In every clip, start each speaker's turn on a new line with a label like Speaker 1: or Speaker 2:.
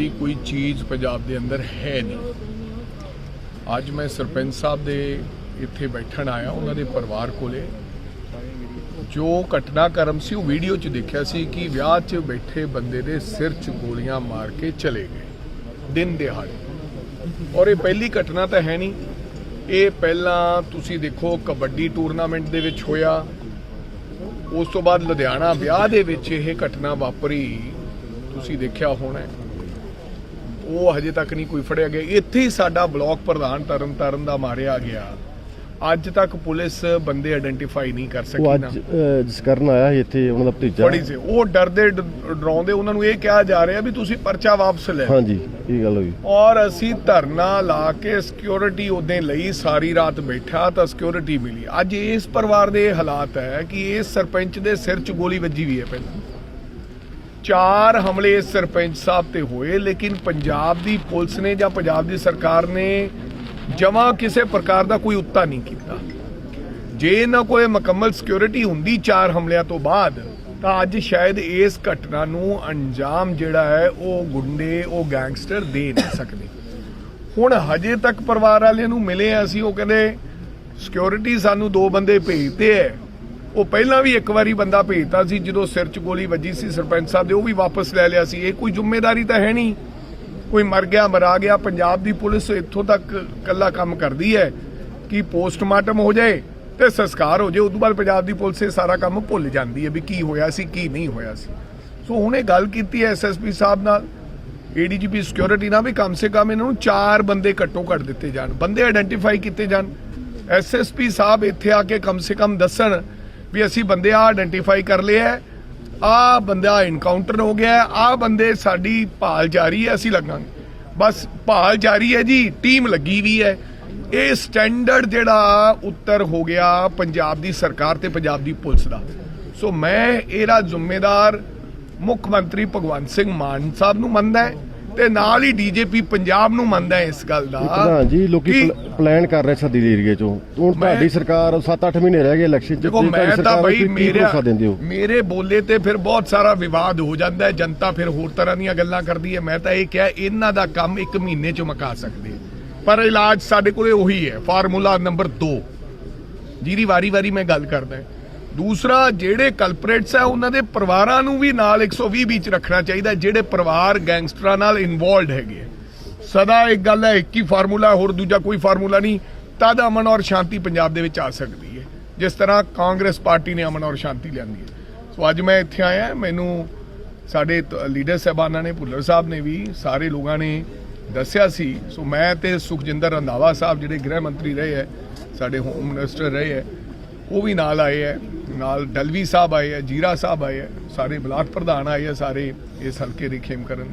Speaker 1: ਵਾਲੀ ਕੋਈ ਚੀਜ਼ ਪੰਜਾਬ ਦੇ ਅੰਦਰ ਹੈ ਨਹੀਂ। ਅੱਜ ਮੈਂ ਸਰਪੰਚ ਸਾਹਿਬ ਦੇ ਇੱਥੇ ਬੈਠਣ ਆਇਆ, ਉਹਨਾਂ ਦੇ ਪਰਿਵਾਰ ਕੋਲੇ। ਜੋ ਘਟਨਾਕ੍ਰਮ ਸੀ, ਉਹ ਵੀਡੀਓ 'ਚ ਦੇਖਿਆ ਸੀ ਕਿ ਵਿਆਹ 'ਚ ਬੈਠੇ ਬੰਦੇ ਦੇ ਸਿਰ 'ਚ ਗੋਲੀਆਂ ਮਾਰ ਕੇ ਚਲੇ ਗਏ, ਦਿਨ ਦਿਹਾੜੇ। ਔਰ ਇਹ ਪਹਿਲੀ ਘਟਨਾ ਤਾਂ ਹੈ ਨਹੀਂ। ਇਹ ਪਹਿਲਾਂ ਤੁਸੀਂ ਦੇਖੋ, ਕਬੱਡੀ ਟੂਰਨਾਮੈਂਟ ਦੇ ਵਿੱਚ ਹੋਇਆ। ਉਸ ਤੋਂ ਬਾਅਦ ਲੁਧਿਆਣਾ ਵਿਆਹ ਦੇ ਵਿੱਚ ਇਹ ਘਟਨਾ ਵਾਪਰੀ। ਤੁਸੀਂ ਦੇਖਿਆ ਹੋਣਾ ਉਹ ਹਜੇ ਤੱਕ ਨਹੀਂ ਕੋਈ ਫੜਿਆ ਗਿਆ। ਇੱਥੇ ਹੀ ਸਾਡਾ ਬਲਾਕ ਪ੍ਰਧਾਨ ਤਰਨ ਤਾਰਨ ਦਾ ਮਾਰਿਆ ਗਿਆ। ਅੱਜ ਤੱਕ ਪੁਲਿਸ ਬੰਦੇ ਆਇਡੈਂਟੀਫਾਈ ਨਹੀਂ ਕਰ ਸਕੀ
Speaker 2: ਅੱਜ
Speaker 1: ਨਾ।
Speaker 2: ਅਹ, ਜਸਕਰਨ ਆਇਆ ਸੀ ਇੱਥੇ ਉਹਨਾਂ ਦਾ ਭਤੀਜਾ।
Speaker 1: ਬੜੀ ਸੀ। ਉਹ ਡਰਦੇ ਡ- ਡਰਾਉਂਦੇ ਉਹਨਾਂ ਨੂੰ ਇਹ ਕਿਹਾ ਜਾ ਰਿਹਾ ਵੀ ਤੁਸੀਂ ਪਰਚਾ ਵਾਪਸ ਲੈ ਲਓ।
Speaker 2: ਹਾਂਜੀ ਇਹ ਗੱਲ ਹੋਈ।
Speaker 1: ਔਰ ਅਸੀਂ ਧਰਨਾ ਲਾ ਕੇ ਸਿਕਿਉਰਿਟੀ ਉਹਦੇ ਲਈ ਸਾਰੀ ਰਾਤ ਬੈਠਾ ਤਾਂ ਸਿਕਿਉਰਿਟੀ ਮਿਲੀ। ਅੱਜ ਇਸ ਪਰਿਵਾਰ ਦੇ ਇਹ ਹਾਲਾਤ ਹੈ ਕਿ ਇਸ ਸਰਪੰਚ ਦੇ ਸਿਰ 'ਚ ਗੋਲੀ ਵੱਜੀ ਵੀ ਹੈ ਪਹਿਲਾਂ। ਚਾਰ ਹਮਲੇ ਸਰਪੰਚ ਸਾਹਿਬ ਤੇ ਹੋਏ, ਲੇਕਿਨ ਪੰਜਾਬ ਦੀ ਪੁਲਿਸ ਨੇ ਜਾਂ ਪੰਜਾਬ ਦੀ ਸਰਕਾਰ ਨੇ ਜਮਾ ਕਿਸੇ ਪ੍ਰਕਾਰ ਦਾ ਕੋਈ ਉੱਤਾ ਨਹੀਂ ਕੀਤਾ। ਜੇ ਨਾ ਕੋਈ ਮੁਕੰਮਲ ਸਿਕਿਉਰਿਟੀ ਹੁੰਦੀ ਚਾਰ ਹਮਲਿਆਂ ਤੋਂ ਬਾਅਦ, ਤਾਂ ਅੱਜ ਸ਼ਾਇਦ ਇਸ ਘਟਨਾ ਨੂੰ ਅੰਜਾਮ ਜਿਹੜਾ ਹੈ, ਉਹ ਗੁੰਡੇ, ਉਹ ਗੈਂਗਸਟਰ ਦੇ ਨਹੀਂ ਸਕਦੇ। ਹੁਣ ਹਜੇ ਤੱਕ ਪਰਿਵਾਰ ਵਾਲਿਆਂ ਨੂੰ ਮਿਲੇ ਅਸੀਂ, ਉਹ ਕਹਿੰਦੇ ਸਿਕਿਉਰਿਟੀ ਸਾਨੂੰ ਦੋ ਬੰਦੇ ਭੇਜਦੇ ਐ ਉਹ ਪਹਿਲਾਂ ਵੀ ਇੱਕ ਵਾਰੀ ਬੰਦਾ ਭੇਜਤਾ ਸੀ, ਜਦੋਂ ਸਿਰ 'ਚ ਗੋਲੀ ਵੱਜੀ ਸੀ ਸਰਪੰਚ ਸਾਹਿਬ ਦੇ, ਉਹ ਵੀ ਵਾਪਸ ਲੈ ਲਿਆ ਸੀ। ਇਹ ਕੋਈ ਜ਼ਿੰਮੇਵਾਰੀ ਤਾਂ ਹੈ ਨਹੀਂ। ਕੋਈ ਮਰ ਗਿਆ, ਮਰਾ ਗਿਆ, ਪੰਜਾਬ ਦੀ ਪੁਲਿਸ ਇੱਥੋਂ ਤੱਕ ਕੱਲਾ ਕੰਮ ਕਰਦੀ ਹੈ ਕਿ ਪੋਸਟਮਾਰਟਮ ਹੋ ਜਾਏ ਤੇ ਸੰਸਕਾਰ ਹੋ ਜਾਏ ਉਸ ਤੋਂ ਬਾਅਦ ਪੰਜਾਬ ਦੀ ਪੁਲਿਸ ਇਹ ਸਾਰਾ ਕੰਮ ਭੁੱਲ ਜਾਂਦੀ ਹੈ ਵੀ ਕੀ ਹੋਇਆ ਸੀ, ਕੀ ਨਹੀਂ ਹੋਇਆ ਸੀ। ਸੋ ਹੁਣ ਇਹ ਗੱਲ ਕੀਤੀ ਹੈ ਐਸਐਸਪੀ ਸਾਹਿਬ ਨਾਲ ਏਡੀਜੀਪੀ ਸਿਕਿਉਰਿਟੀ ਨਾਲ ਵੀ ਕਮ ਸੇ ਕਮ ਇਹਨਾਂ ਨੂੰ ਚਾਰ ਬੰਦੇ ਘੱਟੋ ਘੱਟ ਦਿੱਤੇ ਜਾਣ, ਬੰਦੇ ਆਇਡੈਂਟੀਫਾਈ ਕੀਤੇ ਜਾਣ। ਐਸਐਸਪੀ ਸਾਹਿਬ ਇੱਥੇ ਆ ਕੇ ਕਮ ਸੇ ਕਮ ਦੱਸਣ ਵੀ ਅਸੀਂ ਬੰਦੇ ਆ ਆਇਡੈਂਟੀਫਾਈ ਕਰ ਲਏ ਆ ਆ ਬੰਦਾ ਇਨਕਾਊਂਟਰ ਹੋ ਗਿਆ ਆ ਬੰਦੇ ਸਾਡੀ ਭਾਲ ਜਾਰੀ ਹੈ, ਅਸੀਂ ਲੱਗਾਂਗੇ। ਬਸ ਭਾਲ ਜਾਰੀ ਹੈ ਜੀ ਟੀਮ ਲੱਗੀ ਵੀ ਹੈ। ਇਹ ਸਟੈਂਡਰਡ ਜਿਹੜਾ ਉੱਤਰ ਹੋ ਗਿਆ ਪੰਜਾਬ ਦੀ ਸਰਕਾਰ ਤੇ ਪੰਜਾਬ ਦੀ ਪੁਲਿਸ ਦਾ। ਸੋ ਮੈਂ ਇਹਦਾ ਜ਼ਿੰਮੇਦਾਰ ਮੁੱਖ ਮੰਤਰੀ ਭਗਵੰਤ ਸਿੰਘ ਮਾਨ ਸਾਹਿਬ ਨੂੰ ਮੰਨਦਾ ਹੈ। ਤੇ ਨਾਲ ਹੀ ਡੀਜੀਪੀ ਪੰਜਾਬ ਨੂੰ ਮੰਨਦਾ ਹੈ ਇਸ ਗੱਲ ਦਾ
Speaker 2: ਪ੍ਰਧਾਨ ਜੀ ਲੋਕੀ ਪਲਾਨ ਕਰ ਰਹੇ ਸਦੀ ਏਰੀਏ ਚੋਂ। ਹੁਣ ਤੁਹਾਡੀ ਸਰਕਾਰ 7-8 ਮਹੀਨੇ ਰਹਿ ਗਏ ਇਲੈਕਸ਼ਨ ਚ
Speaker 1: ਦੇਖੋ
Speaker 2: ਤੇ
Speaker 1: ਮੈਂ ਤਾਂ ਬਈ ਮੇਰੇ ਮੇਰੇ ਬੋਲੇ ਤੇ ਫਿਰ ਬਹੁਤ ਸਾਰਾ ਵਿਵਾਦ ਹੋ ਜਾਂਦਾ ਹੈ ਜਨਤਾ ਫਿਰ ਹੋਰ ਤਰ੍ਹਾਂ ਦੀਆਂ ਗੱਲਾਂ ਕਰਦੀ ਹੈ। ਮੈਂ ਤਾਂ ਇਹ ਕਿਹਾ ਇਹਨਾਂ ਦਾ ਕੰਮ ਇੱਕ ਮਹੀਨੇ ਚ ਮੁਕਾ ਸਕਦੇ ਪਰ ਇਲਾਜ ਸਾਡੇ ਕੋਲੇ ਉਹੀ ਹੈ ਫਾਰਮੂਲਾ ਨੰਬਰ 2 ਜਿਹਦੀ ਵਾਰੀ-ਵਾਰੀ ਮੈਂ ਗੱਲ ਕਰਦਾ ਹਾਂ। ਦੂਸਰਾ, ਜਿਹੜੇ ਕਲਪਰੇਟਸ ਹੈ ਉਹਨਾਂ ਦੇ ਪਰਿਵਾਰਾਂ ਨੂੰ ਵੀ ਨਾਲ 120 ਵਿੱਚ ਰੱਖਣਾ ਚਾਹੀਦਾ, ਜਿਹੜੇ ਪਰਿਵਾਰ ਗੈਂਗਸਟਰਾਂ ਨਾਲ ਇਨਵੋਲਡ ਹੈਗੇ ਆ। ਸਦਾ ਇੱਕ ਗੱਲ ਹੈ, ਇੱਕ ਹੀ ਫਾਰਮੂਲਾ, ਹੋਰ ਦੂਜਾ ਕੋਈ ਫਾਰਮੂਲਾ ਨਹੀਂ। ਤਦ ਅਮਨ ਔਰ ਸ਼ਾਂਤੀ ਪੰਜਾਬ ਦੇ ਵਿੱਚ ਆ ਸਕਦੀ ਹੈ। ਜਿਸ ਤਰ੍ਹਾਂ ਕਾਂਗਰਸ ਪਾਰਟੀ ਨੇ ਅਮਨ ਔਰ ਸ਼ਾਂਤੀ ਲਿਆਂਦੀ ਹੈ। ਸੋ ਅੱਜ ਮੈਂ ਇੱਥੇ ਆਇਆ, ਮੈਨੂੰ ਸਾਡੇ ਲੀਡਰ ਸਾਹਿਬਾਨਾਂ ਨੇ, ਭੁੱਲਰ ਸਾਹਿਬ ਨੇ ਵੀ, ਸਾਰੇ ਲੋਕਾਂ ਨੇ ਦੱਸਿਆ ਸੀ। ਸੋ ਮੈਂ ਤੇ ਸੁਖਜਿੰਦਰ ਰੰਧਾਵਾ ਸਾਹਿਬ, ਜਿਹੜੇ ਗ੍ਰਹਿ ਮੰਤਰੀ ਰਹੇ ਹੈ, ਸਾਡੇ ਹੋਮ ਮਿਨਿਸਟਰ ਰਹੇ ਹੈ, ਉਹ ਵੀ ਨਾਲ ਆਏ ਹੈ। ਨਾਲ ਡਲਵੀ ਸਾਹਿਬ ਆਏ ਆ, ਜੀਰਾ ਸਾਹਿਬ ਆਏ ਆ, ਸਾਰੇ ਬਲਾਕ ਪ੍ਰਧਾਨ ਆਏ ਆ ਸਾਰੇ ਇਸ ਹਲਕੇ ਦੇ ਖੇਮ ਕਰਨ।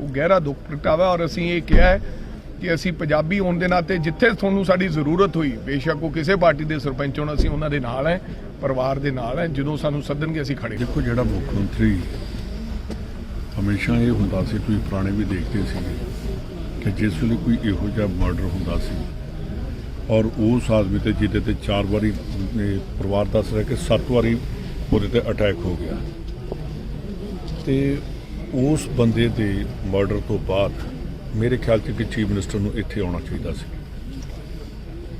Speaker 1: ਉਹ ਗਹਿਰਾ ਦੁੱਖ ਪ੍ਰਗਟਾਵਾ ਔਰ ਅਸੀਂ ਇਹ ਕਿਹਾ ਹੈ ਕਿ ਅਸੀਂ ਪੰਜਾਬੀ ਹੋਣ ਦੇ ਨਾਤੇ ਜਿੱਥੇ ਤੁਹਾਨੂੰ ਸਾਡੀ ਜ਼ਰੂਰਤ ਹੋਈ, ਬੇਸ਼ੱਕ ਉਹ ਕਿਸੇ ਪਾਰਟੀ ਦੇ ਸਰਪੰਚ ਹੋਣ, ਅਸੀਂ ਉਹਨਾਂ ਦੇ ਨਾਲ ਹੈ, ਪਰਿਵਾਰ ਦੇ ਨਾਲ ਹੈ, ਜਦੋਂ ਸਾਨੂੰ ਸੱਦਣਗੇ ਅਸੀਂ ਖੜੇ
Speaker 3: ਦੇਖੋ ਜਿਹੜਾ ਮੁੱਖ ਮੰਤਰੀ ਹਮੇਸ਼ਾ ਇਹ ਹੁੰਦਾ ਸੀ, ਤੁਸੀਂ ਪੁਰਾਣੇ ਵੀ ਦੇਖਦੇ ਸੀਗੇ ਕਿ ਜਿਸ ਵੇਲੇ ਕੋਈ ਇਹੋ ਜਿਹਾ ਮਰਡਰ ਹੁੰਦਾ ਸੀ ਔਰ ਉਸ ਆਦਮੀ ਤੇ ਜਿਹਦੇ ਤੇ ਚਾਰ ਵਾਰੀ ਪਰਿਵਾਰ ਦੱਸ ਰਿਹਾ ਕਿ ਸੱਤ ਵਾਰੀ ਉਹਦੇ ਤੇ ਅਟੈਕ ਹੋ ਗਿਆ। ਤੇ ਉਸ ਬੰਦੇ ਦੇ ਮਰਡਰ ਤੋਂ ਬਾਅਦ ਮੇਰੇ ਖਿਆਲ 'ਚ ਕਿ ਚੀਫ ਮਿਨਿਸਟਰ ਨੂੰ ਇੱਥੇ ਆਉਣਾ ਚਾਹੀਦਾ ਸੀ।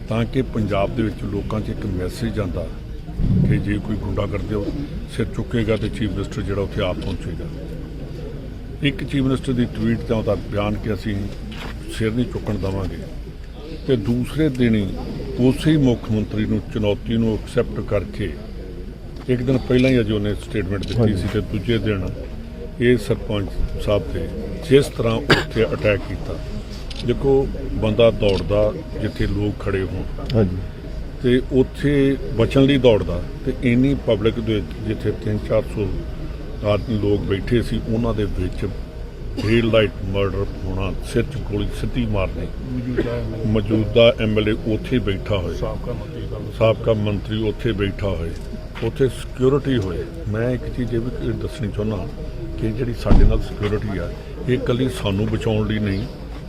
Speaker 3: ਤਾਂ ਕਿ ਪੰਜਾਬ ਦੇ ਵਿੱਚ ਲੋਕਾਂ 'ਚ ਇੱਕ ਮੈਸੇਜ ਜਾਂਦਾ ਕਿ ਜੇ ਕੋਈ ਗੁੰਡਾ ਕਰਦੇ ਹੋ ਸਿਰ ਚੁੱਕੇਗਾ ਤੇ ਚੀਫ ਮਿਨਿਸਟਰ ਜਿਹੜਾ ਉੱਥੇ ਆਪ ਪਹੁੰਚੇਗਾ। ਇੱਕ ਚੀਫ ਮਿਨਿਸਟਰ ਦੀ ਟਵੀਟ ਤਾਂ ਉਹਦਾ ਬਿਆਨ ਕਿ ਅਸੀਂ ਸਿਰ ਨਹੀਂ ਚੁੱਕਣ ਦਵਾਂਗੇ। ਤੇ ਦੂਸਰੇ ਦਿਨ ਉਸੇ ਹੀ ਮੁੱਖ ਮੰਤਰੀ ਨੂੰ ਚੁਣੌਤੀ ਨੂੰ ਐਕਸੈਪਟ ਕਰਕੇ ਇੱਕ ਦਿਨ ਪਹਿਲਾਂ ਹੀ ਅਜੇ ਉਹਨੇ ਸਟੇਟਮੈਂਟ ਦਿੱਤੀ। ਸੀ ਤੇ ਦੂਜੇ ਦਿਨ ਇਹ ਸਰਪੰਚ ਸਾਹਿਬ ਤੇ ਜਿਸ ਤਰ੍ਹਾਂ ਉੱਥੇ ਅਟੈਕ ਕੀਤਾ ਦੇਖੋ ਬੰਦਾ ਦੌੜਦਾ ਜਿੱਥੇ ਲੋਕ ਖੜੇ ਹੋਣ
Speaker 2: ਹਾਂਜੀ
Speaker 3: ਤੇ ਉੱਥੇ ਬਚਣ ਲਈ ਦੌੜਦਾ ਤੇ ਇੰਨੀ ਪਬਲਿਕ ਦੇ ਜਿੱਥੇ 3-400 ਆਦਮੀ ਲੋਕ ਬੈਠੇ ਸੀ ਉਹਨਾਂ ਦੇ ਵਿੱਚ ਡੇ ਲਾਈਟ ਮਰਡਰ ਹੋਣਾ ਸਿਰ 'ਚ ਗੋਲੀ ਸਿੱਧੀ ਮਾਰਨੀ। ਮੌਜੂਦਾ ਐਮਐਲਏ ਉੱਥੇ ਬੈਠਾ ਹੋਏ। ਸਾਬਕਾ ਮੰਤਰੀ ਉੱਥੇ ਬੈਠਾ ਹੋਏ। ਉੱਥੇ ਸਿਕਿਉਰਿਟੀ ਹੋਏ। ਮੈਂ ਇੱਕ ਚੀਜ਼ ਇਹ ਵੀ ਦੱਸਣੀ ਚਾਹੁੰਦਾ ਕਿ ਜਿਹੜੀ ਸਾਡੇ ਨਾਲ ਸਿਕਿਉਰਿਟੀ ਆ, ਇਹ ਇਕੱਲੀ ਸਾਨੂੰ ਬਚਾਉਣ ਲਈ ਨਹੀਂ।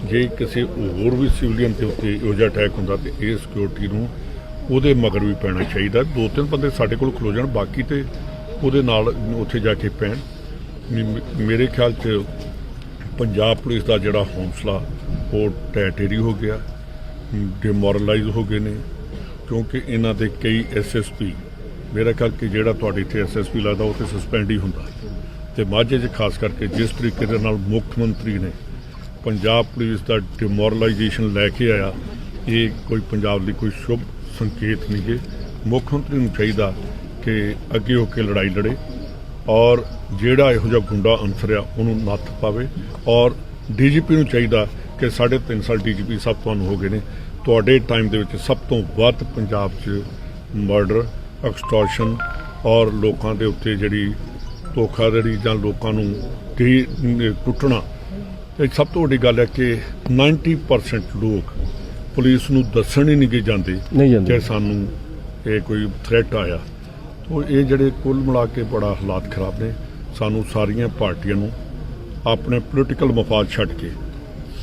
Speaker 3: ਜੇ ਕਿਸੇ ਹੋਰ ਵੀ ਸਿਵਲੀਅਨ ਦੇ ਉੱਤੇ ਇਹੋ ਜਿਹਾ ਅਟੈਕ ਹੁੰਦਾ ਤੇ ਇਹ ਸਿਕਿਉਰਿਟੀ ਨੂੰ ਉਹਦੇ ਮਗਰ ਵੀ ਪੈਣਾ ਚਾਹੀਦਾ। ਦੋ ਤਿੰਨ ਬੰਦੇ ਸਾਡੇ ਕੋਲ ਖਲੋ ਜਾਣ, ਬਾਕੀ ਤੇ ਉਹਦੇ ਨਾਲ ਉੱਥੇ ਜਾ ਕੇ ਪੈਣ। ਮੇਰੇ ਖਿਆਲ 'ਚ ਪੰਜਾਬ ਪੁਲਿਸ ਦਾ ਜਿਹੜਾ ਹੌਂਸਲਾ, ਉਹ ਟੈਟੇਰੀ ਹੋ ਗਿਆ, ਡਿਮੋਰਲਾਈਜ਼ ਹੋ ਗਏ ਨੇ, ਕਿਉਂਕਿ ਇਹਨਾਂ ਦੇ ਕਈ ਐਸਐਸਪੀ ਮੇਰਾ ਖਿਆਲ ਕਿ ਜਿਹੜਾ ਤੁਹਾਡੇ ਇੱਥੇ ਐਸਐਸਪੀ ਲੱਗਦਾ, ਉਹ ਤੇ ਸਸਪੈਂਡ ਹੀ ਹੁੰਦਾ। ਤੇ ਮਾਝੇ 'ਚ ਖਾਸ ਕਰਕੇ ਜਿਸ ਤਰੀਕੇ ਦੇ ਨਾਲ ਮੁੱਖ ਮੰਤਰੀ ਨੇ ਪੰਜਾਬ ਪੁਲਿਸ ਦਾ ਡਿਮੋਰਲਾਈਜੇਸ਼ਨ ਲੈ ਕੇ ਆਇਆ, ਇਹ ਕੋਈ ਪੰਜਾਬ ਲਈ ਕੋਈ ਸ਼ੁਭ ਸੰਕੇਤ ਨਹੀਂ ਗੇ ਮੁੱਖ ਮੰਤਰੀ ਨੂੰ ਚਾਹੀਦਾ ਕਿ ਅੱਗੇ ਹੋ ਕੇ ਲੜਾਈ ਲੜੇ ਔਰ ਜਿਹੜਾ ਇਹੋ ਜਿਹਾ ਗੁੰਡਾ ਅਨਸਰ ਆ ਉਹਨੂੰ ਨੱਥ ਪਾਵੇ। ਔਰ ਡੀਜੀਪੀ ਨੂੰ ਚਾਹੀਦਾ ਕਿ ਸਾਢੇ ਤਿੰਨ ਸਾਲ ਡੀਜੀਪੀ ਸਾਹਿਬ ਤੁਹਾਨੂੰ ਹੋ ਗਏ ਨੇ। ਤੁਹਾਡੇ ਟਾਈਮ ਦੇ ਵਿੱਚ ਸਭ ਤੋਂ ਵੱਧ ਪੰਜਾਬ 'ਚ ਮਰਡਰ ਐਕਸਟੋਰਸ਼ਨ ਔਰ ਲੋਕਾਂ ਦੇ ਉੱਤੇ ਜਿਹੜੀ ਧੋਖਾਧੜੀ ਜਾਂ ਲੋਕਾਂ ਨੂੰ ਕੀ ਟੁੱਟਣਾ ਇਹ ਸਭ ਤੋਂ ਵੱਡੀ ਗੱਲ ਹੈ ਕਿ 90% ਲੋਕ ਪੁਲਿਸ ਨੂੰ ਦੱਸਣ ਹੀ ਨਹੀਂ ਜਾਂਦੇ। ਕਿ ਸਾਨੂੰ ਇਹ ਕੋਈ ਥ੍ਰੈਟ ਆਇਆ। ਤੋ ਇਹ ਜਿਹੜੇ ਕੁੱਲ ਮਿਲਾ ਕੇ ਬੜਾ ਹਾਲਾਤ ਖਰਾਬ ਨੇ। ਸਾਨੂੰ ਸਾਰੀਆਂ ਪਾਰਟੀਆਂ ਨੂੰ ਆਪਣੇ ਪੋਲੀਟੀਕਲ ਮਫਾਦ ਛੱਡ ਕੇ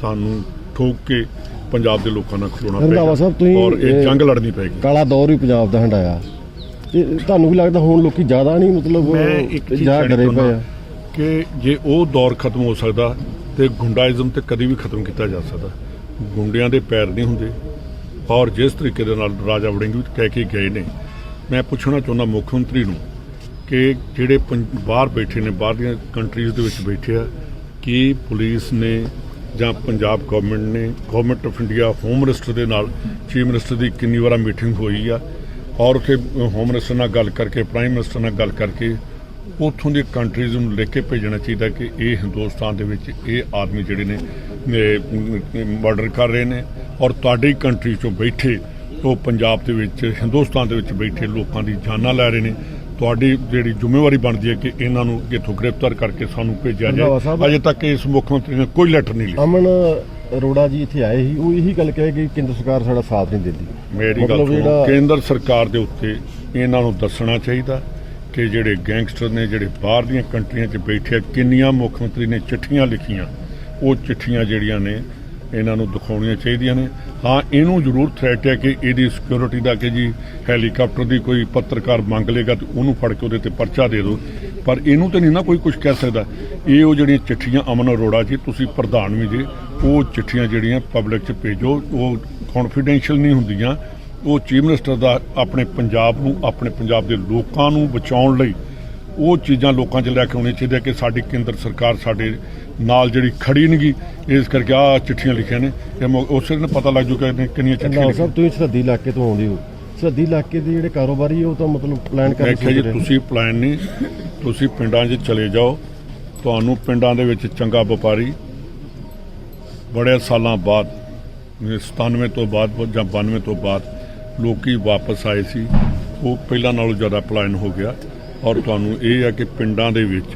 Speaker 3: ਸਾਨੂੰ ਠੋਕ ਕੇ ਪੰਜਾਬ ਦੇ ਲੋਕਾਂ ਨਾਲ ਖਲੋਣਾ
Speaker 2: ਰੰਧਾਵਾ ਸਾਹਿਬ, ਤੁਸੀਂ,
Speaker 3: ਔਰ ਇਹ ਜੰਗ ਲੜਨੀ ਪਏਗੀ
Speaker 2: ਕਾਲਾ ਦੌਰ ਵੀ ਪੰਜਾਬ ਦਾ ਹੰਡਾਇਆ। ਤੁਹਾਨੂੰ ਵੀ ਲੱਗਦਾ ਹੁਣ ਲੋਕੀ ਜ਼ਿਆਦਾ ਨਹੀਂ ਮਤਲਬ
Speaker 3: ਮੈਂ ਇੱਕ ਚੀਜ਼
Speaker 2: ਡਰੇ ਪਏ ਆ।
Speaker 3: ਕਿ ਜੇ ਉਹ ਦੌਰ ਖਤਮ ਹੋ ਸਕਦਾ ਤੇ ਗੁੰਡਾਇਜ਼ਮ ਤੇ ਕਦੀ ਵੀ ਖਤਮ ਕੀਤਾ ਜਾ ਸਕਦਾ। ਗੁੰਡਿਆਂ ਦੇ ਪੈਰ ਨਹੀਂ ਹੁੰਦੇ। ਔਰ ਜਿਸ ਤਰੀਕੇ ਦੇ ਨਾਲ ਰਾਜਾ ਵੜਿੰਗ ਵੀ ਕਹਿ ਕੇ ਗਏ ਨੇ। ਮੈਂ ਪੁੱਛਣਾ ਚਾਹੁੰਦਾ ਮੁੱਖ ਮੰਤਰੀ ਨੂੰ ਕਿ ਜਿਹੜੇ ਪੰ- ਬਾਹਰ ਬੈਠੇ ਨੇ, ਬਾਹਰ ਦੀਆਂ ਕੰਟਰੀਜ਼ ਦੇ ਵਿੱਚ ਬੈਠੇ ਆ, ਕਿ ਪੁਲਿਸ ਨੇ ਜਾਂ ਪੰਜਾਬ ਗਵਰਨਮੈਂਟ ਨੇ government of India home minister ਦੇ ਨਾਲ ਚੀਫ ਮਿਨਿਸਟਰ ਦੀ ਕਿੰਨੀ ਵਾਰ ਮੀਟਿੰਗ ਹੋਈ ਆ, ਔਰ ਉੱਥੇ ਹੋਮ ਮਿਨਿਸਟਰ ਨਾਲ ਗੱਲ ਕਰਕੇ ਪ੍ਰਾਈਮ ਮਿਨਿਸਟਰ ਨਾਲ ਗੱਲ ਕਰਕੇ, ਉੱਥੋਂ ਦੀ ਕੰਟਰੀਜ਼ ਨੂੰ ਲੈ ਕੇ ਭੇਜਣਾ ਚਾਹੀਦਾ ਕਿ ਇਹ ਹਿੰਦੁਸਤਾਨ ਦੇ ਵਿੱਚ ਇਹ ਆਦਮੀ ਜਿਹੜੇ ਨੇ ਮਰਡਰ ਕਰ ਰਹੇ ਨੇ, ਔਰ ਤੁਹਾਡੀ ਕੰਟਰੀ ਚੋਂ ਬੈਠੇ, ਉਹ ਪੰਜਾਬ ਦੇ ਵਿੱਚ, ਹਿੰਦੁਸਤਾਨ ਦੇ ਵਿੱਚ ਬੈਠੇ ਲੋਕਾਂ ਦੀ ਜਾਨਾਂ ਲੈ ਰਹੇ ਨੇ ਤੁਹਾਡੀ ਜਿਹੜੀ ਜ਼ਿੰਮੇਵਾਰੀ ਬਣਦੀ ਹੈ ਕਿ ਇਹਨਾਂ ਨੂੰ ਇੱਥੋਂ ਗ੍ਰਿਫਤਾਰ ਕਰਕੇ ਸਾਨੂੰ ਭੇਜਿਆ ਜਾਏ। ਅਜੇ ਤੱਕ ਇਸ ਮੁੱਖ ਮੰਤਰੀ ਨੇ ਕੋਈ ਲੈਟਰ ਨਹੀਂ ਲਿਖਿਆ
Speaker 2: ਅਮਨ ਅਰੋੜਾ ਜੀ ਇੱਥੇ ਆਏ ਸੀ। ਉਹ ਇਹੀ ਗੱਲ ਕਹੇ ਕਿ ਕੇਂਦਰ ਸਰਕਾਰ ਸਾਡਾ ਸਾਥ ਨਹੀਂ ਦਿੰਦੀ।
Speaker 3: ਮੇਰੀ ਗੱਲ ਸੁਣੋ ਕੇਂਦਰ ਸਰਕਾਰ ਦੇ ਉੱਤੇ ਇਹਨਾਂ ਨੂੰ ਦੱਸਣਾ ਚਾਹੀਦਾ ਕਿ ਜਿਹੜੇ ਗੈਂਗਸਟਰ ਨੇ ਜਿਹੜੇ ਬਾਹਰ ਦੀਆਂ ਕੰਟਰੀਆਂ 'ਚ ਬੈਠੇ ਕਿੰਨੀਆਂ ਮੁੱਖ ਮੰਤਰੀ ਨੇ ਚਿੱਠੀਆਂ ਲਿਖੀਆਂ। ਉਹ ਚਿੱਠੀਆਂ ਜਿਹੜੀਆਂ ਨੇ ਇਹਨਾਂ ਨੂੰ ਦਿਖਾਉਣੀਆਂ ਚਾਹੀਦੀਆਂ ਨੇ। ਹਾਂ, ਇਹਨੂੰ ਜ਼ਰੂਰ ਥ੍ਰੈਟ ਹੈ ਕਿ ਇਹਦੀ ਸਿਕਿਉਰਿਟੀ ਦਾ ਕਿ ਜੀ ਹੈਲੀਕਾਪਟਰ ਦੀ ਕੋਈ ਪੱਤਰਕਾਰ ਮੰਗ ਲੇਗਾ ਤੇ ਉਹਨੂੰ ਫੜ ਕੇ ਉਹਦੇ ਤੇ ਪਰਚਾ ਦੇ ਦਿਓ। ਪਰ ਇਹਨੂੰ ਤੇ ਨਹੀਂ ਨਾ ਕੋਈ ਕੁਝ ਕਹਿ ਸਕਦਾ। ਇਹ ਉਹ ਜਿਹੜੀਆਂ ਚਿੱਠੀਆਂ ਅਮਨ ਅਰੋੜਾ ਜੀ, ਤੁਸੀਂ ਪ੍ਰਧਾਨ ਵੀ ਜੀ, ਉਹ ਚਿੱਠੀਆਂ ਜਿਹੜੀਆਂ ਪਬਲਿਕ 'ਚ ਭੇਜੋ, ਉਹ ਕੌਨਫੀਡੈਂਸ਼ੀਅਲ ਨਹੀਂ ਹੁੰਦੀਆਂ। ਉਹ ਚੀਫ ਮਿਨਿਸਟਰ ਦਾ ਆਪਣੇ ਪੰਜਾਬ ਨੂੰ, ਆਪਣੇ ਪੰਜਾਬ ਦੇ ਲੋਕਾਂ ਨੂੰ ਬਚਾਉਣ ਲਈ ਉਹ ਚੀਜ਼ਾਂ ਲੋਕਾਂ 'ਚ ਲੈ ਕੇ ਆਉਣੀਆਂ ਚਾਹੀਦੀਆਂ ਕਿ ਸਾਡੀ ਕੇਂਦਰ ਸਰਕਾਰ ਸਾਡੇ ਨਾਲ ਜਿਹੜੀ ਖੜੀ ਨਹੀਂਗੀ ਇਸ ਕਰਕੇ ਆ ਚਿੱਠੀਆਂ ਲਿਖੀਆਂ ਨੇ। ਇਹ ਉਸੇ ਦਿਨ ਪਤਾ ਲੱਗ ਜੂਗਾ ਕਿ ਕਿੰਨੀਆਂ ਚਿੱਠੀਆਂ ਲਿਖੀਆਂ।
Speaker 2: ਸਾਹਿਬ ਤੁਸੀਂ ਸਰਦੀ ਇਲਾਕੇ ਤੋਂ ਆਉਂਦੇ ਹੋ। ਸਰਦੀ ਇਲਾਕੇ ਦੇ ਜਿਹੜੇ ਕਾਰੋਬਾਰੀ ਉਹ ਤਾਂ ਮਤਲਬ ਪਲਾਨ ਸੋਚ ਰਹੇ ਨੇ।
Speaker 3: ਤੁਸੀਂ ਪਲਾਨ ਨਹੀਂ ਤੁਸੀਂ ਪਿੰਡਾਂ 'ਚ ਚਲੇ ਜਾਓ। ਤੁਹਾਨੂੰ ਪਿੰਡਾਂ ਦੇ ਵਿੱਚ ਚੰਗਾ ਵਪਾਰੀ ਬੜੇ ਸਾਲਾਂ ਬਾਅਦ 97 ਤੋਂ ਬਾਅਦ ਜਾਂ 92 ਤੋਂ ਬਾਅਦ ਲੋਕੀ ਵਾਪਸ ਆਏ ਸੀ ਉਹ ਪਹਿਲਾਂ ਨਾਲੋਂ ਜ਼ਿਆਦਾ ਪਲਾਨ ਹੋ ਗਿਆ। ਔਰ ਤੁਹਾਨੂੰ ਇਹ ਆ ਕਿ ਪਿੰਡਾਂ ਦੇ ਵਿੱਚ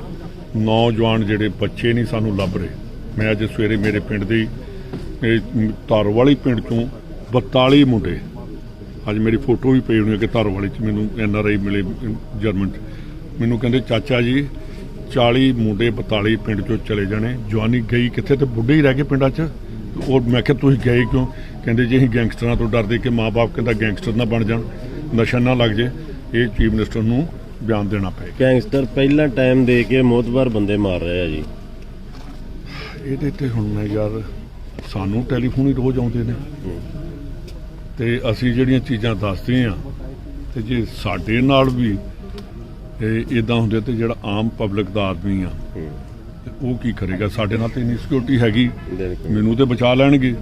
Speaker 3: ਨੌਜਵਾਨ ਜਿਹੜੇ ਬੱਚੇ ਨਹੀਂ ਸਾਨੂੰ ਲੱਭ ਰਹੇ। ਮੈਂ ਅੱਜ ਸਵੇਰੇ ਮੇਰੇ ਪਿੰਡ ਦੀ, ਇਹ ਧਾਰਵਾਲੀ ਪਿੰਡ ਤੋਂ 42 ਮੁੰਡੇ, ਅੱਜ ਮੇਰੀ ਫੋਟੋ ਵੀ ਪਈ ਹੋਣੀ ਹੈ ਕਿ ਧਾਰਵਾਲੀ ਚ ਮੈਨੂੰ ਐਨ ਆਰ ਆਈ ਮਿਲੇ ਜਰਮਨ ਚ। ਮੈਨੂੰ ਕਹਿੰਦੇ, ਚਾਚਾ ਜੀ 40 ਮੁੰਡੇ 42 ਪਿੰਡ ਚੋਂ ਚਲੇ ਜਾਣੇ। ਜਵਾਨੀ ਗਈ ਕਿੱਥੇ ਤੇ ਬੁੱਢੇ ਹੀ ਰਹਿ ਗਏ ਪਿੰਡਾਂ 'ਚ? ਉਹ ਮੈਂ ਕਿਹਾ, ਤੁਸੀਂ ਗਏ ਕਿਉਂ? ਕਹਿੰਦੇ ਜੀ, ਅਸੀਂ ਗੈਂਗਸਟਰਾਂ ਤੋਂ ਡਰਦੇ ਕਿ ਮਾਪੇ ਕਹਿੰਦਾ ਗੈਂਗਸਟਰ ਨਾ ਬਣ ਜਾਣ, ਨਸ਼ਾ ਨਾ ਲੱਗ ਜੇ। ਇਹ ਚੀਫ ਮਿਨਿਸਟਰ ਨੂੰ ਬਿਆਨ ਦੇਣਾ ਪਏਗਾ।
Speaker 4: ਗੈਂਗਸਟਰ ਪਹਿਲਾਂ ਟਾਈਮ ਦੇ ਕੇ ਮੋਤਬਰ ਬੰਦੇ ਮਾਰ ਰਹੇ ਆ ਜੀ।
Speaker 3: ਇਹਦੇ ਤੇ ਹੁਣ ਮੈਂ ਯਾਰ ਸਾਨੂੰ ਟੈਲੀਫੋਨ ਹੀ ਰੋਜ਼ ਆਉਂਦੇ ਨੇ। ਤੇ ਅਸੀਂ ਜਿਹੜੀਆਂ ਚੀਜ਼ਾਂ ਦੱਸਦੇ ਆ ਤੇ ਜੇ ਸਾਡੇ ਨਾਲ ਵੀ ਇਹ ਇਦਾਂ ਹੁੰਦੇ ਤੇ ਜਿਹੜਾ ਆਮ ਪਬਲਿਕ ਦਾ ਆਦਮੀ ਆ ਉਹ ਕੀ ਕਰੇਗਾ? ਸਾਡੇ ਨਾਲ ਤੇ ਇੰਨੀ ਸਿਕਿਉਰਿਟੀ ਹੈਗੀ ਮੈਨੂੰ ਤੇ ਬਚਾ ਲੈਣਗੇ।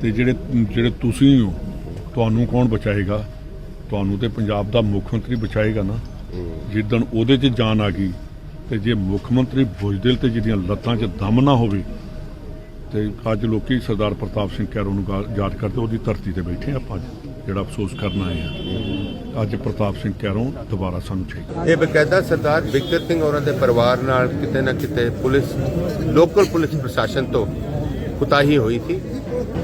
Speaker 3: ਤੇ ਜਿਹੜੇ ਜਿਹੜੇ ਤੁਸੀਂ ਹੋ ਤੁਹਾਨੂੰ ਕੌਣ ਬਚਾਏਗਾ? ਤੁਹਾਨੂੰ ਤੇ ਪੰਜਾਬ ਦਾ ਮੁੱਖ ਮੰਤਰੀ ਬਚਾਏਗਾ ਨਾ। ਜਿੱਦਣ ਉਹਦੇ 'ਚ ਜਾਨ ਆ ਗਈ ਤੇ ਜੇ ਮੁੱਖ ਮੰਤਰੀ ਬੁਝਦਿਲ ਤੇ ਜਿਹਦੀਆਂ ਲੱਤਾਂ 'ਚ ਦਮ ਨਾ ਹੋਵੇ ਤੇ ਅੱਜ ਲੋਕੀ ਸਰਦਾਰ ਪ੍ਰਤਾਪ ਸਿੰਘ ਕੈਰੋਂ ਨੂੰ ਯਾਦ ਕਰਦੇ ਉਹਦੀ ਧਰਤੀ ਤੇ ਬੈਠੇ ਆਪਾਂ ਜਿਹੜਾ ਅਫਸੋਸ ਕਰਨ ਆਏ ਆ ਅੱਜ ਪ੍ਰਤਾਪ ਸਿੰਘ ਕੈਰੋਂ ਦੁਬਾਰਾ ਸਾਨੂੰ ਚਾਹੀਦਾ।
Speaker 5: ਇਹ ਬਕਾਇਦਾ ਸਰਦਾਰ ਵਿਕਟਰ ਸਿੰਘ ਔਰਾਂ ਦੇ ਪਰਿਵਾਰ ਨਾਲ ਕਿਤੇ ਨਾ ਕਿਤੇ ਪੁਲਿਸ, ਲੋਕਲ ਪੁਲਿਸ ਪ੍ਰਸ਼ਾਸਨ ਤੋਂ ਕੁਤਾਹੀ ਹੋਈ ਸੀ।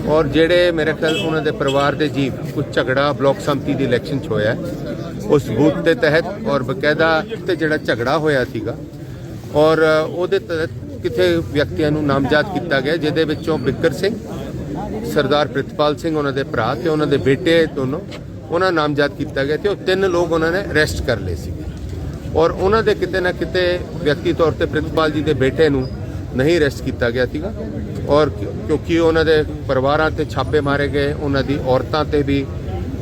Speaker 5: ਔਰ ਜਿਹੜੇ ਮੇਰੇ ਖਿਆਲ ਉਹਨਾਂ ਦੇ ਪਰਿਵਾਰ ਦੇ ਜੀਵ, ਕੁਝ ਝਗੜਾ, ਬਲਾਕ ਸੰਮਤੀ ਦੀ ਇਲੈਕਸ਼ਨ 'ਚ ਹੋਇਆ। ਉਸ ਬੂਥ ਦੇ ਤਹਿਤ ਔਰ ਬਕਾਇਦਾ ਤੇ ਜਿਹੜਾ ਝਗੜਾ ਹੋਇਆ ਸੀਗਾ ਔਰ ਉਹਦੇ ਤਹਿਤ ਕਿਤੇ ਵਿਅਕਤੀਆਂ ਨੂੰ ਨਾਮਜ਼ਦ ਕੀਤਾ ਗਿਆ, ਜਿਹਦੇ ਵਿੱਚੋਂ ਬਿੱਕਰ ਸਿੰਘ, ਸਰਦਾਰ ਪ੍ਰਿਤਪਾਲ ਸਿੰਘ ਉਹਨਾਂ ਦੇ ਭਰਾ ਤੇ ਉਹਨਾਂ ਦੇ ਬੇਟੇ ਦੋਨੋਂ ਉਹਨਾਂ ਨਾਮਜ਼ਦ ਕੀਤਾ ਗਿਆ ਤੇ ਉਹ ਤਿੰਨ ਲੋਕ ਉਹਨਾਂ ਨੇ ਅਰੈਸਟ ਕਰ ਲਏ ਸੀ ਔਰ ਉਹਨਾਂ ਦੇ ਕਿਤੇ ਨਾ ਕਿਤੇ ਵਿਅਕਤੀ ਤੌਰ ਤੇ ਪ੍ਰਿਤਪਾਲ ਜੀ ਦੇ ਬੇਟੇ ਨੂੰ ਨਹੀਂ ਅਰੈਸਟ ਕੀਤਾ ਗਿਆ ਸੀਗਾ ਔਰ ਕਿਉਂਕਿ ਉਹਨਾਂ ਦੇ ਪਰਿਵਾਰਾਂ ਤੇ ਛਾਪੇ ਮਾਰੇ ਗਏ, ਉਹਨਾਂ ਦੀ ਔਰਤਾਂ ਤੇ ਵੀ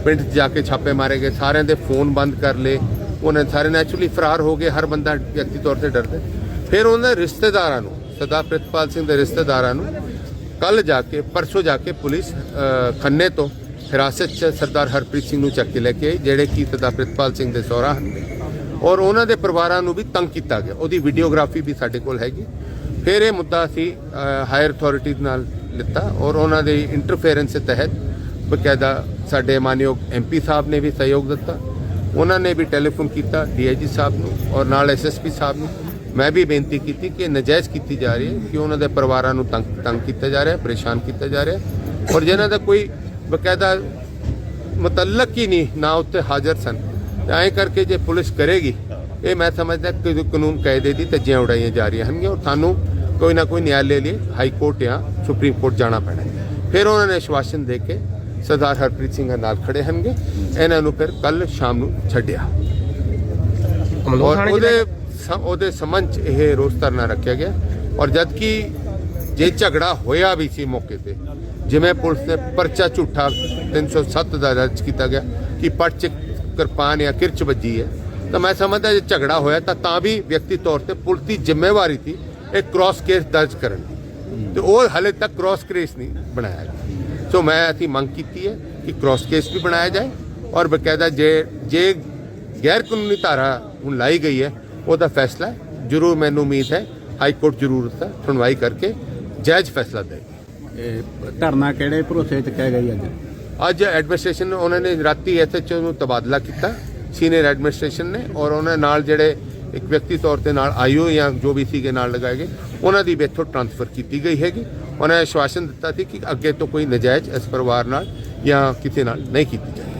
Speaker 5: ਪਿੰਡ 'ਚ ਜਾ ਕੇ ਛਾਪੇ ਮਾਰੇ ਗਏ, ਸਾਰਿਆਂ ਦੇ ਫੋਨ ਬੰਦ ਕਰ ਲਏ। ਉਹਨਾਂ ਸਾਰੇ ਨੈਚੁਰਲੀ ਫਰਾਰ ਹੋ ਗਏ ਹਰ ਬੰਦਾ ਵਿਅਕਤੀ ਤੌਰ ਤੇ ਡਰਦਾ। ਫਿਰ ਉਹਨਾਂ ਦੇ ਰਿਸ਼ਤੇਦਾਰਾਂ ਨੂੰ, ਸਰਦਾਰ ਪ੍ਰਿਤਪਾਲ ਸਿੰਘ ਦੇ ਰਿਸ਼ਤੇਦਾਰਾਂ ਨੂੰ ਕੱਲ ਜਾ ਕੇ, ਪਰਸੋਂ ਜਾ ਕੇ ਪੁਲਿਸ ਖੰਨੇ ਤੋਂ ਹਿਰਾਸਤ 'ਚ ਸਰਦਾਰ ਹਰਪ੍ਰੀਤ ਸਿੰਘ ਨੂੰ ਚੱਕ ਕੇ ਲੈ ਕੇ ਆਈ, ਜਿਹੜੇ ਕਿ ਸਰਦਾਰ ਪ੍ਰਿਤਪਾਲ ਸਿੰਘ ਦੇ ਸਹੁਰਾ ਹਨ। ਔਰ ਉਹਨਾਂ ਦੇ ਪਰਿਵਾਰਾਂ ਨੂੰ ਵੀ ਤੰਗ ਕੀਤਾ ਗਿਆ। ਉਹਦੀ ਵੀਡੀਓਗ੍ਰਾਫੀ ਵੀ ਸਾਡੇ ਕੋਲ ਹੈਗੀ। ਫਿਰ ਇਹ ਮੁੱਦਾ ਅਸੀਂ ਹਾਇਰ ਅਥਾਰਟੀ ਨਾਲ ਲਿੱਤਾ ਔਰ ਉਹਨਾਂ ਦੇ ਇੰਟਰਫੇਰੈਂਸ ਦੇ ਤਹਿਤ ਬਕਾਇਦਾ ਸਾਡੇ ਮਾਨਯੋਗ ਐਮਪੀ ਸਾਹਿਬ ਨੇ ਵੀ ਸਹਿਯੋਗ ਦਿੱਤਾ। ਉਹਨਾਂ ਨੇ ਵੀ ਟੈਲੀਫੋਨ ਕੀਤਾ ਡੀਆਈਜੀ ਸਾਹਿਬ ਨੂੰ ਔਰ ਨਾਲ ਐਸਐਸਪੀ ਸਾਹਿਬ ਨੂੰ। ਮੈਂ ਵੀ ਬੇਨਤੀ ਕੀਤੀ ਕਿ ਨਜਾਇਜ਼ ਕੀਤੀ ਜਾ ਰਹੀ ਹੈ ਕਿ ਉਹਨਾਂ ਦੇ ਪਰਿਵਾਰਾਂ ਨੂੰ ਤੰਗ ਤੰਗ ਕੀਤਾ ਜਾ ਰਿਹਾ, ਪਰੇਸ਼ਾਨ ਕੀਤਾ ਜਾ ਰਿਹਾ। ਔਰ ਜਿਨ੍ਹਾਂ ਦਾ ਕੋਈ ਬਕਾਇਦਾ ਮੁਤਲਕ ਹੀ ਨਹੀਂ, ਨਾ ਉੱਤੇ ਹਾਜ਼ਰ ਸਨ। ਤੇ ਐਂ ਕਰਕੇ ਜੇ ਪੁਲਿਸ ਕਰੇਗੀ, ਇਹ ਮੈਂ ਸਮਝਦਾ ਕਿ ਕਾਨੂੰਨ ਕਾਇਦੇ ਦੀ ਧੱਜੀਆਂ ਉਡਾਈਆਂ ਜਾ ਰਹੀਆਂ ਹਨ ਔਰ ਸਾਨੂੰ ਕੋਈ ਨਾ ਕੋਈ ਨਿਆਲੇ ਲਈ, ਹਾਈ ਕੋਰਟ ਜਾਂ ਸੁਪਰੀਮ ਕੋਰਟ ਜਾਣਾ ਪੈਣਾ ਫਿਰ ਉਹਨਾਂ ਨੇ ਆਸ਼ਵਾਸਨ ਦੇ ਕੇ ਸਰਦਾਰ ਹਰਪ੍ਰੀਤ ਸਿੰਘ ਨਾਲ ਖੜੇ ਹਨਗੇ ਇਹਨਾਂ ਨੂੰ ਫਿਰ ਕੱਲ ਸ਼ਾਮ ਨੂੰ ਛੱਡਿਆ। ਔਰ ਉਹਦੇ ਉਹਦੇ ਸੰਬੰਧ 'ਚ ਇਹ ਰੋਸ ਧਰਨਾ ਰੱਖਿਆ ਗਿਆ। ਔਰ ਜਦ ਕਿ ਜੇ ਝਗੜਾ ਹੋਇਆ ਵੀ ਸੀ ਮੌਕੇ ਤੇ ਜਿਵੇਂ ਪੁਲਿਸ ਨੇ ਪਰਚਾ ਝੂਠਾ 307 ਦਾ ਦਰਜ ਕੀਤਾ ਗਿਆ ਕਿ ਪੱਟ 'ਚ ਕਿਰਪਾਨ ਜਾਂ ਕਿਰਚ ਵੱਜੀ ਹੈ ਤਾਂ ਮੈਂ ਸਮਝਦਾ ਜੇ ਝਗੜਾ ਹੋਇਆ ਤਾਂ ਤਾਂ ਵੀ ਵਿਅਕਤੀ ਤੌਰ ਤੇ ਪੁਲਿਸ ਦੀ ਜ਼ਿੰਮੇਵਾਰੀ ਸੀ ਇਹ ਕ੍ਰਾਸ ਕੇਸ ਦਰਜ ਕਰਨ ਦੀ। ਤੇ ਉਹ ਹਲੇ ਤੱਕ ਕ੍ਰਾਸ ਕੇਸ ਨਹੀਂ ਬਣਾਇਆ। ਗਿਆ ਸੋ ਮੈਂ ਅਸੀਂ ਮੰਗ ਕੀਤੀ ਹੈ ਕਿ ਕ੍ਰਾਸ ਕੇਸ ਵੀ ਬਣਾਇਆ ਜਾਏ ਔਰ ਬਕਾਇਦਾ ਜੇ ਜੇ ਗੈਰ ਕਾਨੂੰਨੀ ਧਾਰਾ ਹੁਣ ਲਾਈ ਗਈ ਹੈ ਉਹਦਾ ਫੈਸਲਾ ਜ਼ਰੂਰ ਮੈਨੂੰ ਉਮੀਦ ਹੈ ਹਾਈ ਕੋਰਟ ਜ਼ਰੂਰ ਉਸਦਾ ਸੁਣਵਾਈ ਕਰਕੇ ਜਾਇਜ਼ ਫੈਸਲਾ
Speaker 6: ਇਹ ਧਰਨਾ ਕਿਹੜੇ ਭਰੋਸੇ ਚ ਕਹਿ ਗਈ ਅੱਜ?
Speaker 5: ਅੱਜ ਐਡਮਿਨਿਸਟ੍ਰੇਸ਼ਨ ਉਹਨਾਂ ਨੇ ਰਾਤੀ ਐਸਐਚਓ ਨੂੰ ਤਬਾਦਲਾ ਕੀਤਾ ਸੀਨੀਅਰ ਐਡਮਿਨਿਸਟ੍ਰੇਸ਼ਨ ਨੇ ਔਰ ਉਹਨਾਂ ਨਾਲ ਜਿਹੜੇ ਇੱਕ ਵਿਅਕਤੀ ਤੌਰ ਤੇ ਨਾਲ ਆਈਓ ਜਾਂ ਜੋ ਵੀ ਸੀਗੇ ਨਾਲ ਲਗਾਏ ਗਏ ਉਹਨਾਂ ਦੀ ਵੀ ਇੱਥੋਂ ਟ੍ਰਾਂਸਫਰ ਕੀਤੀ ਗਈ ਹੈਗੀ। ਉਹਨਾਂ ਨੇ ਆਸ਼ਵਾਸਨ ਦਿੱਤਾ ਸੀ ਕਿ ਅੱਗੇ ਤੋਂ ਕੋਈ ਨਜਾਇਜ਼ ਇਸ ਪਰਿਵਾਰ ਨਾਲ ਜਾਂ ਕਿਸੇ ਨਾਲ ਨਹੀਂ ਕੀਤੀ ਜਾਏਗੀ।